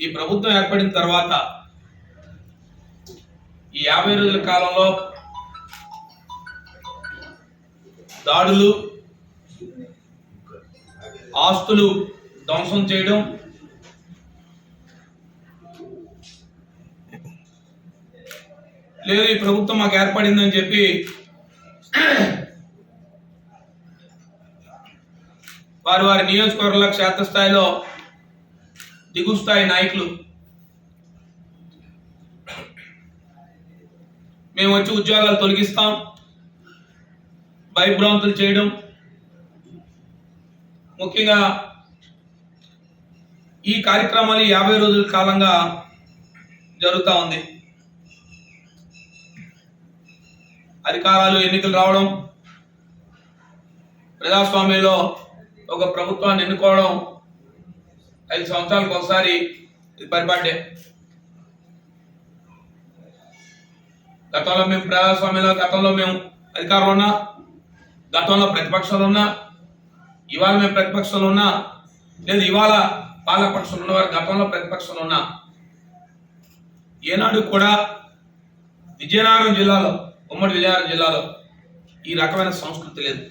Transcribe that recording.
ఈ ప్రభుత్వం ఏర్పడిన తర్వాత ఈ యాభై రోజుల కాలంలో దాడులు ఆస్తులు ధ్వంసం చేయడం లేదు ఈ ప్రభుత్వం మాకు ఏర్పడిందని చెప్పి వారి వారి నియోజకవర్గాల క్షేత్రస్థాయిలో దిగుస్థాయి నాయకులు. మేము వచ్చి ఉద్యోగాలు తొలగిస్తాం. భయభ్రాంతులు చేయడం. ముఖ్యంగా ఈ కార్యక్రమాలు యాభై రోజుల కాలంగా జరుగుతూ ఉంది. అధికారాలు ఎన్నికలు రావడం ప్రజాస్వామ్యంలో ఒక ప్రభుత్వాన్ని ఎన్నుకోవడం ఐదు సంవత్సరాలకు ఒకసారి ఇది పరిపాటే గతంలో మేము ప్రజాస్వామ్యంలో గతంలో మేము అధికారంలో ఉన్నా గతంలో ప్రతిపక్షంలో ఉన్నా ఇవాళ మేము ప్రతిపక్షంలో ఉన్నా లేదు ఇవాళ పాలకపక్షంలో ఉన్నవారు గతంలో ప్రతిపక్షంలో ఉన్నా ఏనాడు కూడా విజయనగరం జిల్లాలో ఉమ్మడి విజయనగరం జిల్లాలో ఈ రకమైన సంస్కృతి లేదు.